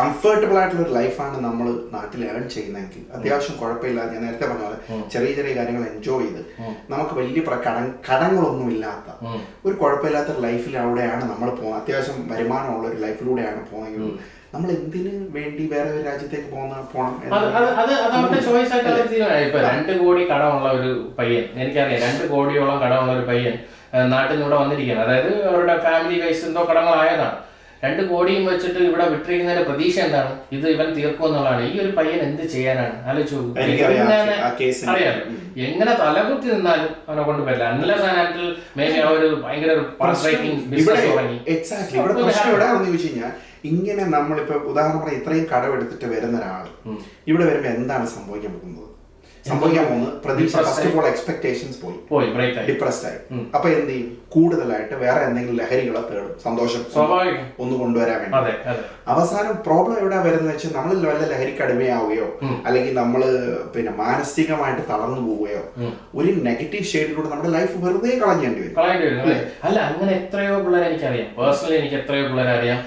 Comfortable ആയിട്ടുള്ള ഒരു ലൈഫാണ് നമ്മൾ നാട്ടിൽ ഏൺ ചെയ്യുന്നതെങ്കിൽ. അത്യാവശ്യം കുഴപ്പമില്ല. ഞാൻ നേരത്തെ പറഞ്ഞ പോലെ ചെറിയ ചെറിയ കാര്യങ്ങൾ എൻജോയ് ചെയ്ത് നമുക്ക് വലിയ കട കടങ്ങളൊന്നും ഇല്ലാത്ത ഒരു കുഴപ്പമില്ലാത്ത ഒരു ലൈഫിലൂടെയാണ് നമ്മൾ പോകുന്നത്. അത്യാവശ്യം വരുമാനമുള്ള ഒരു ലൈഫിലൂടെയാണ് പോകുന്നത് നമ്മൾ എന്തിന് വേണ്ടി വേറെ ഒരു രാജ്യത്തേക്ക് പോകുന്ന ഇപ്പൊ രണ്ട് കോടി കടമുള്ള ഒരു പയ്യൻ എനിക്കറിയാം രണ്ട് കോടിയോളം കടമുള്ള ഒരു പയ്യൻ നാട്ടിൽ നിന്ന് ഇവിടെ വന്നിരിക്കുകയാണ് അതായത് അവരുടെ ഫാമിലി വൈസ് എന്തോ കടങ്ങളായതാണ്. രണ്ട് കോടിയും വെച്ചിട്ട് ഇവിടെ വിട്ടിരിക്കുന്നതിന്റെ പ്രതീക്ഷ എന്താണ്? ഇത് ഇവൻ തീർക്കും എന്നുള്ളതാണ്. ഈ ഒരു പയ്യൻ എന്ത് ചെയ്യാനാണ്? ആലോചിച്ചു ആ എങ്ങനെ- തലകുത്തി നിന്നാലും അവനെ കൊണ്ട് പറ്റില്ല അൺലെസ് ആൻഡ് മേബി ആ ഒരു ഭയങ്കര ഇവിടെ ബിസിനസ് തുടങ്ങി. എക്സാക്ട്ലി ഇവിടെ പ്രശ്നം എവിടെയാണെന്ന് ചോദിച്ചു കഴിഞ്ഞാൽ ഇങ്ങനെ നമ്മളിപ്പോ ഉദാഹരണം പറയാം ഇത്രയും കടമെടുത്തിട്ട് വരുന്ന ഒരാൾ ഇവിടെ വരുമ്പോ എന്താണ് സംഭവിക്കാൻ പോകുന്നത്? സംഭവിക്കാൻ പോകുന്നത് പ്രതീക്ഷ ഫസ്റ്റ് ഓഫ് ഓൾ എക്സ്പെക്ടേഷൻസ് പോയി. പോയി ബ്രേക്ക് ആയി. ഡിപ്രസ്ഡ് ആയി. അപ്പൊ എന്ത് ചെയ്യും? കൂടുതലായിട്ട് വേറെ എന്തെങ്കിലും ലഹരികളെ തേടും. സന്തോഷം ഒന്ന് കൊണ്ടുവരാൻ വേണ്ടി. അവസാനം പ്രോബ്ലം എവിടെ വരുന്നത് വെച്ചാൽ നമ്മൾ വല്ല ലഹരിക്ക് അടിമയാവുകയോ അല്ലെങ്കിൽ നമ്മൾ പിന്നെ മാനസികമായിട്ട് തളർന്നു പോവുകയോ ഒരു നെഗറ്റീവ് ഷെയ്ഡിലൂടെ നമ്മുടെ ലൈഫ് വെറുതെ കളഞ്ഞേണ്ടി വരും. അല്ല? അങ്ങനെ എത്രയോ പിള്ളേരെ എനിക്കറിയാം. പേഴ്സണലി എനിക്ക് എത്രയോ പിള്ളേരെ അറിയാം.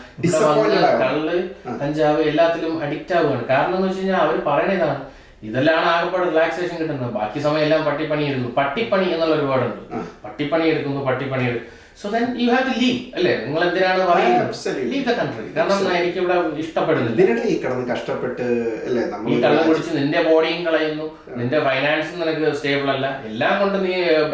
കള്ള് കഞ്ചാവ് എല്ലാത്തിലും അഡിക്റ്റ് ആവുകയാണ്. കാരണം എന്ന് വെച്ച് കഴിഞ്ഞാൽ അവർ പറയണ ഇതാണ്. ഇതെല്ലാം ആകെപ്പാട് റിലാക്സേഷൻ കിട്ടുന്നത്. ബാക്കി സമയം എല്ലാം പട്ടിപ്പണി എടുക്കുന്നു പട്ടിപ്പണി എന്നുള്ള ഒരുപാടുണ്ട്. പട്ടിപ്പണി എടുക്കുന്നു പട്ടിപ്പണി so then you have to leave അല്ലേ? നിങ്ങൾ എന്തിനാണ് പറയുന്നത്. ലീവ് ദ കൺട്രി കാരണം എനിക്ക് ഇവിടെ ഇഷ്ടപ്പെടുന്നില്ല. ഇതിനിടെ ഈ കിടന്ന് കഷ്ടപ്പെട്ട് അല്ലേ? നമ്മൾ നിന്റെ ബോഡിയും കളയുന്നു. നിന്റെ ഫൈനാൻസും നിനക്ക് സ്റ്റേബിൾ അല്ല. എല്ലാം കൊണ്ട് നീ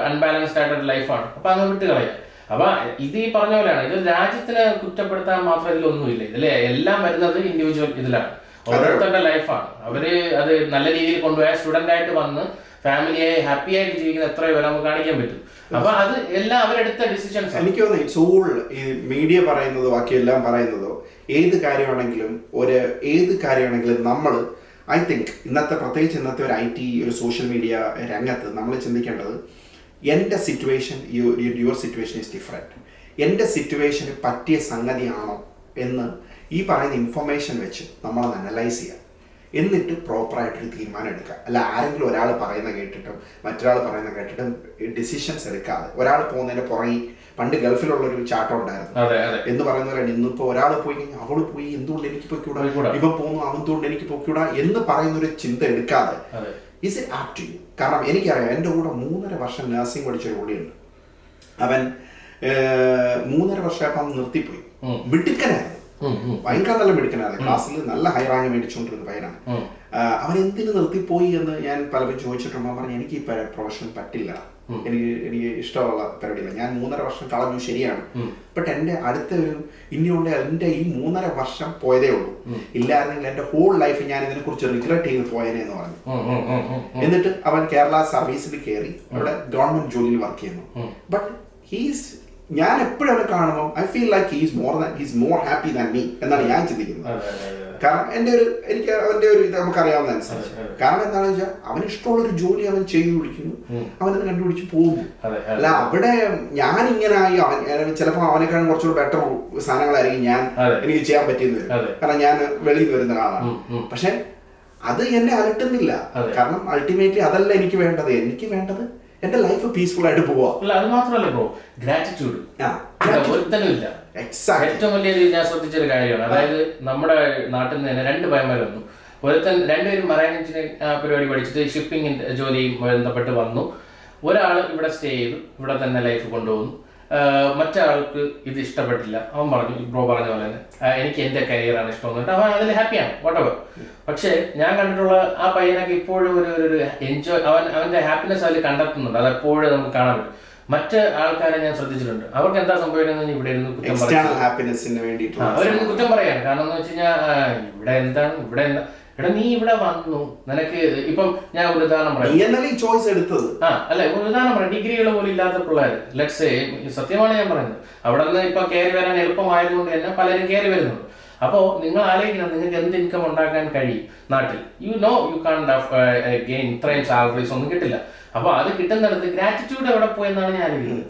അൺബാലൻസ്ഡ് ആയിട്ടൊരു ലൈഫാണ് അപ്പൊ അങ്ങ് വിട്ട് കളയാം. അപ്പൊ ഇത് ഈ പറഞ്ഞ പോലെയാണ്. ഇത് രാജ്യത്തിനെ കുറ്റപ്പെടുത്താൻ മാത്രം ഇതിലൊന്നുമില്ല. ഇതിലെ എല്ലാം വരുന്നത് ഇൻഡിവിജ്വൽ ഇതിലാണ്. ഓരോരുത്തരുടെ ലൈഫാണ്. അവർ അത് നല്ല രീതിയിൽ കൊണ്ടുപോയ സ്റ്റുഡന്റ് ആയിട്ട് വന്ന് ഫാമിലിയെ ഹാപ്പി ആയിട്ട് ജീവിക്കുന്ന എത്ര വില നമുക്ക് കാണിക്കാൻ പറ്റും. അപ്പൊ അത് എല്ലാം അവരെടുത്ത ഡിസിഷൻസ് എനിക്ക് തോന്നുന്നു ഓൾ ഈ മീഡിയ പറയുന്നതോ ബാക്കിയെല്ലാം പറയുന്നതോ ഏത് കാര്യമാണെങ്കിലും ഒരു ഏത് കാര്യമാണെങ്കിലും നമ്മൾ ഐ തിങ്ക് ഇന്നത്തെ പ്രത്യേകിച്ച് ഇന്നത്തെ ഒരു ഐ ടി ഒരു സോഷ്യൽ മീഡിയ രംഗത്ത് നമ്മൾ ചിന്തിക്കേണ്ടത് എന്റെ situation your situation is different എന്റെ സിറ്റുവേഷന് പറ്റിയ സംഗതിയാണോ എന്ന് ഈ പറയുന്ന ഇൻഫർമേഷൻ വെച്ച് നമ്മളത് അനലൈസ് ചെയ്യാം. എന്നിട്ട് പ്രോപ്പറായിട്ടൊരു തീരുമാനം എടുക്കുക. അല്ല ആരെങ്കിലും ഒരാൾ പറയുന്ന കേട്ടിട്ടും മറ്റൊരാൾ പറയുന്ന കേട്ടിട്ടും ഡിസിഷൻസ് എടുക്കാതെ. ഒരാൾ പോകുന്നതിന്റെ പുറകെ പണ്ട് ഗൾഫിലുള്ള ഒരു ചാട്ടം ഉണ്ടായിരുന്നു എന്ന് പറയുന്ന പോലെ ഇന്നിപ്പോ ഒരാൾ പോയി കഴിഞ്ഞാൽ അവൾ പോയി എന്തുകൊണ്ട് എനിക്ക് പൊക്കിവിടാ. ഇവ പോകുന്നു അവന്തുകൊണ്ട് എനിക്ക് പൊക്കിവിടാ എന്ന് പറയുന്ന ഒരു ചിന്ത എടുക്കാതെ is it apt to you കാരണം എനിക്കറിയാം എന്റെ കൂടെ മൂന്നര വർഷം നഴ്സിംഗ് പഠിച്ച ഒരു പുള്ളിയുണ്ട് അവൻ മൂന്നര വർഷം നിർത്തിപ്പോയി. മിടുക്കനായിരുന്നു ഭയങ്കര നല്ല മിടുക്കനായിരുന്നു ക്ലാസ്സിൽ നല്ല ഹൈ റാങ്ക് മേടിച്ചുകൊണ്ടിരുന്ന പയ്യനാണ്. അവൻ എന്തിനു നിർത്തിപ്പോയി എന്ന് ഞാൻ പലപ്പോഴും ചോദിച്ചിട്ടുണ്ട് പറഞ്ഞു എനിക്ക് ഈ പ്രൊഫഷൻ പറ്റില്ല. എനിക്ക് എനിക്ക് ഇഷ്ടമുള്ള പരിപാടിയില്ല. ഞാൻ മൂന്നര വർഷം കളഞ്ഞു ശരിയാണ്. ബട്ട് എന്റെ അടുത്ത ഒരു ഇനിയുള്ള എന്റെ ഈ മൂന്നര വർഷം പോയതേ ഉള്ളൂ. ഇല്ലായിരുന്നെങ്കിൽ എന്റെ ഹോൾ ലൈഫ് ഞാൻ ഇതിനെ കുറിച്ച് റിഗ്രറ്റ് ചെയ്ത് പോയനെ എന്ന് പറഞ്ഞു. എന്നിട്ട് അവൻ കേരള സർവീസിൽ കയറി അവിടെ ഗവൺമെന്റ് ജോലിയിൽ വർക്ക് ചെയ്യുന്നു. ബട്ട് ഹീസ് ഞാൻ എപ്പോഴും അവനെ കാണുമ്പോൾ I feel like he's more than he's more happy than me എന്നാണ് ഞാൻ ചിന്തിക്കുന്നത്. കാരണം എന്റെ ഒരു എനിക്ക് അവന്റെ ഒരു ഇത് നമുക്കറിയാവുന്ന അനുസരിച്ച്. കാരണം എന്താണെന്ന് വെച്ചാൽ അവന് ഇഷ്ടമുള്ള ഒരു ജോലി അവൻ ചെയ്തു പിടിക്കുന്നു അവനത് കണ്ടുപിടിച്ച് പോകുന്നു അല്ല അവിടെ ഞാൻ ഇങ്ങനായി അവൻ ചിലപ്പോൾ അവനേക്കാളും കുറച്ചുകൂടി ബെറ്റർ സാധനങ്ങളായിരിക്കും ഞാൻ എനിക്ക് ചെയ്യാൻ പറ്റിയെന്ന് വരും കാരണം ഞാൻ വെളിയിൽ നിന്ന് വരുന്ന ആളാണ്. പക്ഷെ അത് എന്നെ അലട്ടുന്നില്ല. കാരണം അൾട്ടിമേറ്റ്ലി അതല്ല എനിക്ക് വേണ്ടത്. എനിക്ക് വേണ്ടത് എന്റെ ലൈഫ് പീസ്ഫുൾ ആയിട്ട് പോവാ. അല്ല അത് മാത്രമല്ല ബ്രോ ഗ്രാറ്റിറ്റ്യൂഡ് ഒരുത്തനും ഇല്ല എക്സാക്ട് ഏറ്റവും വലിയൊരു ഞാൻ ശ്രദ്ധിച്ചൊരു കാര്യമാണ്. അതായത് നമ്മുടെ നാട്ടിൽ നിന്ന് തന്നെ രണ്ട് പയ്യന്മാർ വന്നു. ഒരുത്തൻ രണ്ടുപേരും മറൈൻ എഞ്ചിനീയറിംഗ് പരിപാടി പഠിച്ചിട്ട് ഷിപ്പിംഗ് ജോലിയും ബന്ധപ്പെട്ട് വന്നു. ഒരാൾ ഇവിടെ സ്റ്റേ ചെയ്തു. ഇവിടെ തന്നെ ലൈഫ് കൊണ്ടുപോകുന്നു. മറ്റാൾക്ക് ഇത് ഇഷ്ടപ്പെട്ടില്ല. അവൻ പറഞ്ഞു ബ്രോ പറഞ്ഞ പോലെ തന്നെ എനിക്ക് എന്റെ കരിയറാണ് ഇഷ്ടം എന്നിട്ട് അവൻ അതിൽ ഹാപ്പിയാണ് വട്ടവർ പക്ഷേ ഞാൻ കണ്ടിട്ടുള്ള ആ പയ്യനൊക്കെ ഇപ്പോഴും ഒരു ഒരു എൻജോയ് അവൻ അവന്റെ ഹാപ്പിനെസ് അതിൽ കണ്ടെത്തുന്നുണ്ട്. അത് എപ്പോഴും നമുക്ക് കാണാൻ പറ്റും. മറ്റ് ആൾക്കാരെ ഞാൻ ശ്രദ്ധിച്ചിട്ടുണ്ട്. അവർക്ക് എന്താ സംഭവിക്കുന്നത് ഇവിടെ ഇരുന്ന് കുറ്റം പറയും. എക്സ്റ്റേണൽ ഹാപ്പിനെസിന് ആ, വേണ്ടിയിട്ടുള്ള അവരൊന്ന് കുറ്റം പറയാണ് കാരണം എന്ന് വെച്ച് കഴിഞ്ഞാൽ ഇവിടെ എന്താണ് ഇവിടെ എന്താ? എടാ നീ ഇവിടെ വന്നു. നിനക്ക് ഇപ്പം ഞാൻ ഒരു ഉദാഹരണം പറയാം. ഈ ചോയ്സ് എടുത്തത്? ആ അല്ല ഒരു ഉദാഹരണം പറയാം. ഡിഗ്രികൾ പോലും ഇല്ലാത്ത പിള്ളേർ ലെറ്റ്സ് സത്യമാണ് ഞാൻ പറയുന്നത്. അവിടെ നിന്ന് ഇപ്പൊ കയറി വരാൻ എളുപ്പമായതുകൊണ്ട് തന്നെ പലരും കയറി വരുന്നുണ്ട്. അപ്പോൾ നിങ്ങൾ ആലോചിക്കണം നിങ്ങൾക്ക് എന്ത് ഇൻകം ഉണ്ടാക്കാൻ കഴിയും നാട്ടിൽ. You know you can gain ഇത്രയും സാലറീസ് ഒന്നും കിട്ടില്ല. അപ്പോൾ അത് കിട്ടുന്നിടത്ത് ഗ്രാറ്റിറ്റ്യൂഡ് എവിടെ പോയെന്നാണ് ഞാൻ ആലോചിക്കുന്നത്